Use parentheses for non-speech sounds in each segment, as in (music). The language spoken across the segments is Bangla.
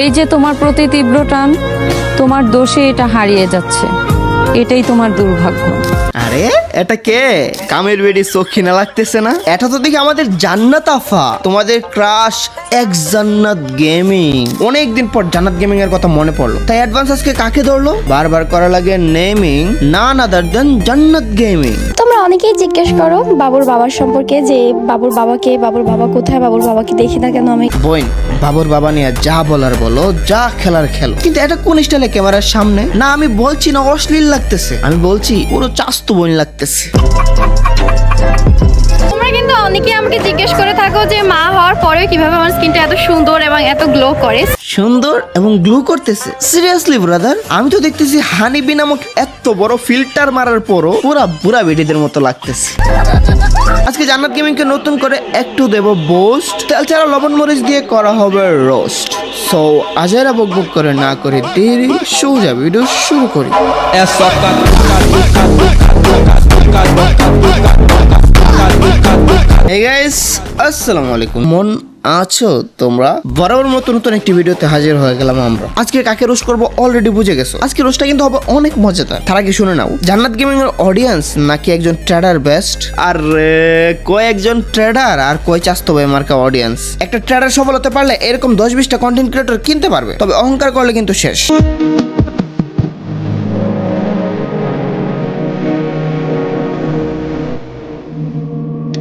এই যে তোমার প্রতি তীব্র টান তোমার দোষে এটা হারিয়ে যাচ্ছে। এটাই তোমার দুর্ভাগ্য। আরে এটা কে? কামের বেডি সক্ষিনা লাগতেছে না? এটা তো দেখি আমাদের জান্নাত আফা। তোমাদের ক্রাশ এক জান্নাত গেমিং অনেকদিন পর জান্নাত গেমিং এর কথা মনে পড়ল। তাই অ্যাডভান্স আজকে কাকে ধরলো? বারবার করা লাগে নেমিং না আদার দেন জান্নাত গেমিং তোমরা অনেকেই জিজ্ঞেস করো বাবুর বাবার সম্পর্কে যে বাবুর বাবাকে বাবুর বাবা কোথায় বাবুর বাবাকে দেখি না কেন আমি? বইন বাবুর বাবা নিয়ে যা বলার বলো যা খেলার খেলো। কিন্তু এটা কোন স্টাইলে ক্যামেরার সামনে? না আমি বলছি না অশ্লীল লাগতেছে। আমি বলছি পুরো চাস্তু বোন লাগতেছে। তোমরা কিন্তু অনেকেই আমাকে জিজ্ঞেস করে থাকো যে মা হওয়ার পরেও কীভাবে আমার স্কিনটা এত সুন্দর এবং এত গ্লো করে। সুন্দর এবং গ্লু করতেছে। সিরিয়াসলি ব্রাদার আমি তো দেখতেছি হানিবি নামক এত বড় ফিল্টার মারার পরও পুরা বুড়া বেটিদের মতো লাগতেছে। আজকে জান্নাত গেমিং কে নতুন করে একটু দেব বোস্ট তেল ছাড়া লবণ মরিচ দিয়ে করা হবে রোস্ট সো আজারা বক বক করে না করে দেরি সোজা ভিডিও শুরু করি। আসসালামু আলাইকুম মন আছো তোমরা? বরাবর মতো নতুন একটি ভিডিওতে হাজির হয়ে গেলাম আমরা। আজকে কাকে রোস্ট করব অলরেডি বুঝে গেছো। আজকে রোস্টটা কিন্তু হবে অনেক মজাদার। তার আগে শুনে নাও। জান্নাত গেমিং এর অডিয়েন্স নাকি একজন ট্রেডার বেস্ট আর কয়েকজন ট্রেডার আর কয় চাস্তো ভাই মার্কা অডিয়েন্স একটা ট্রেডার সফল হতে পারলে এরকম দশ বিশটা কন্টেন্ট ক্রিয়েটর কিনতে পারবে। তবে অহংকার করলে কিন্তু শেষ।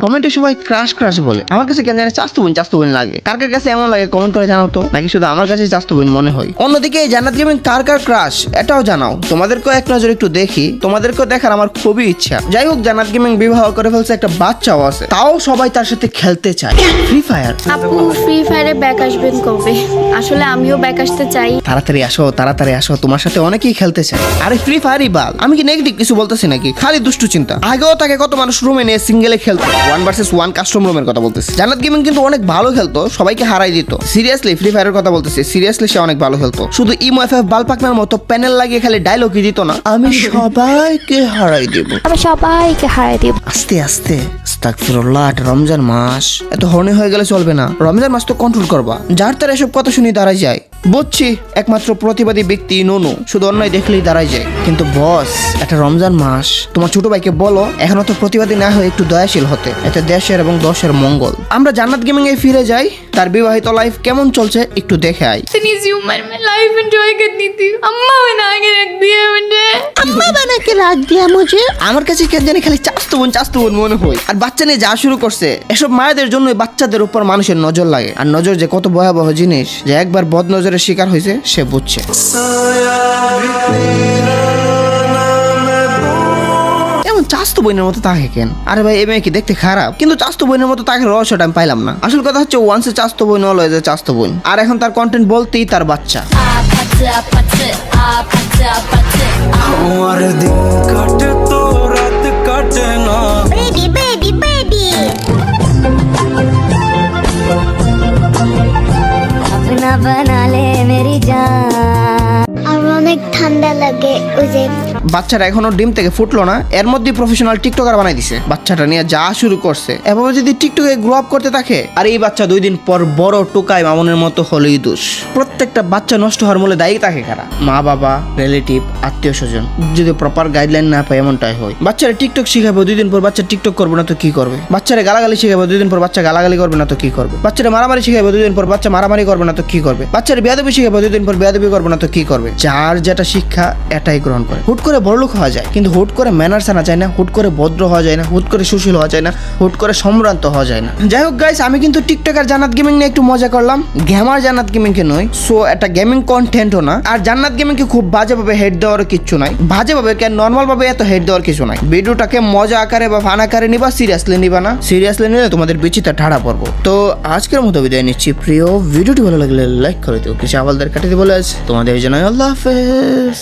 কমেন্টে সবাই ক্রাশ ক্রাশ বলে। আমার কাছে কেন জানি চাস্তু বোন চাস্তু বোন লাগে। কার কার কাছে এমন লাগে কমেন্ট করে জানাও তো। নাকি শুধু আমার কাছে চাস্তু বোন মনে হয়? অন্যদিকে জান্নাত গেমিং কার কার ক্রাশ এটাও জানাও। তোমাদেরকেও এক নজর একটু দেখি। তোমাদেরকেও দেখার আমার খুবই ইচ্ছা। যাই হোক জান্নাত গেমিং বিবাহ করে ফেলছে একটা বাচ্চাও আছে। তাও সবাই তার সাথে খেলতে চায়। ফ্রি ফায়ার আপু ফ্রি ফায়ারে ব্যাক আসবেন কবে? আসলে আমিও ব্যাক আসতে চাই। তাড়াতাড়ি আসো তাড়াতাড়ি আসো। তোমার সাথে অনেকেই খেলতে চায়। আরে ফ্রি ফায়ারই বাল। আমি কি নেগেটিভ কিছু বলতেছি নাকি? খালি দুষ্টু চিন্তা। আগেও তাকে কত মানুষ রুমে নিয়ে সিঙ্গেলে খেলতো। ওয়ান ভার্সেস ওয়ান কাস্টম রুমের কথা বলতেছি। জান্নাত গেমিং কিন্তু অনেক ভালো খেলতো সবাইকে হারাই দিত। সিরিয়াসলি ফ্রি ফায়ারের কথা বলতেছি সিরিয়াসলি সে অনেক ভালো খেলতো। শুধু ইমো এফ এফ বালপাকনার মতো প্যানেল লাগিয়ে খালি ডায়লগই দিত না। আমি (laughs) সবাইকে হারাই দেব। আমি সবাইকে হারাই দিব। আস্তে আস্তে। আস্তাগফিরুল্লাহ রমজান মাস। এত হর্নি হয়ে গেলে চলবে না। রমজান মাস তো কন্ট্রোল করবা। যার তার এসব কথা শুনি দাঁড়াই যায়। বুঝছি একমাত্র প্রতিবাদী ব্যক্তি ননু শুধু অন্যায় দেখলেই দাঁড়াই যায় কিন্তু বস এটা রমজান মাস তোমার ছোট ভাইকে বলো এখনো তো প্রতিবাদী না হয়ে একটু দয়াশীল হতে এতে দেশের এবং দশের মঙ্গল আমরা জান্নাত গেমিং এ ফিরে যাই তার বিবাহিত লাইফ কেমন চলছে একটু দেখে আই इतनी सी उम्र में लाइफ एंजॉय करनी थी अम्मा बना के रख दिया मुझे আম্মা বানাকে রাখ দিয়া মুঝে আমার কাছে কেন জানি খালি চাস্তু বোন চাস্তু বোন মনে হয় আর বাচ্চা নিয়ে যা শুরু করছে এসব মায়েদের জন্য বাচ্চাদের উপর মানুষের নজর লাগে আর নজর যে কত ভয়াবহ জিনিস যে একবার বদ নজরের শিকার হয়েছে সে বুঝছে। চাস্তু বইনের মতো তাকে কেন? আরে ভাই এ মেয়ে কি দেখতে খারাপ? কিন্তু চাস্তু বইনের মতো তাকে রহস্যটা আমি পাইলাম না। আসল কথা হচ্ছে ওয়ান্সে চাস্তু বই নল হয়ে চাস্তু বই। আর এখন তার কন্টেন্ট বলতেই তার বাচ্চা। আমার দিন কাটে তো রাত কাটে না. ঠান্ডা লাগে ওই যে বাচ্চাটা এখনও ডিম থেকে ফুটলো না, এর মধ্যে প্রফেশনাল টিকটকার বানাই দিছে। বাচ্চাটা নিয়ে যা শুরু করছে। এভাবে যদি টিকটকে গ্রো আপ করতে থাকে, আর এই বাচ্চা দুই দিন পর বড় টোকায় মামুনের মতো হলেই দোষ। প্রত্যেকটা বাচ্চা নষ্ট হওয়ার মূলে দায়ী থাকে কারা? মা, বাবা রিলেটিভ আত্মীয় স্বজন। যদি প্রপার গাইডলাইন না পায়, এমনটাই হয়। বাচ্চারা টিকটক শিখাবো, দুই দিন পর বাচ্চা টিকটক করবে না তো কি করবে? বাচ্চারা গালাগালি শিখাবো, দুই দিন পর বাচ্চা গালাগালি করবে না তো কি করবে? বাচ্চারা মারামারি শিখাবো, দুই দিন পর বাচ্চা মারামারি করবে না তো কি করবে? বাচ্চারা বেয়াদবি শিখাবো, দুই দিন পর বেয়াদবি করবে না তো কি করবে? যার যেটা শিক্ষা, এটাই গ্রহণ করে। হুট করে বড়লোক হওয়া যায়, কিন্তু হুট করে ম্যানার্স আনা যায় না, হুট করে ভদ্র হওয়া যায় না, হুট করে সুশীল হওয়া যায় না, হুট করে সম্ভ্রান্ত হওয়া যায় না। যাই হোক গাইস আমি কিন্তু টিকটক আর জান্নাত গেমিং নিয়ে একটু মজা করলাম। গ্যামার জান্নাত গেমিং কে নয় সো একটা গেমিং কন্টেন্টও না। আর জান্নাত গেমিং কে খুব বাজেভাবে হেড দেওয়ার কিচ্ছু নাই। বাজেভাবে কেন নর্মাল ভাবে এত হেড দেওয়ার কিছু নাই। ভিডিওটাকে মজা আকারে বা ফান আকারে নিবা সিরিয়াসলি নিবা না। সিরিয়াসলি নিলে তোমাদের বিচিতে ঠাড়া পড়ব। তো আজকের মতো বিদায় নিচ্ছি। প্রিয়, ভিডিওটি ভালো লাগলে লাইক করে দিও। কিছু আবালদের কাটিয়ে বলে আছে তোমাদের জানাই আল্লাহ হাফেজ।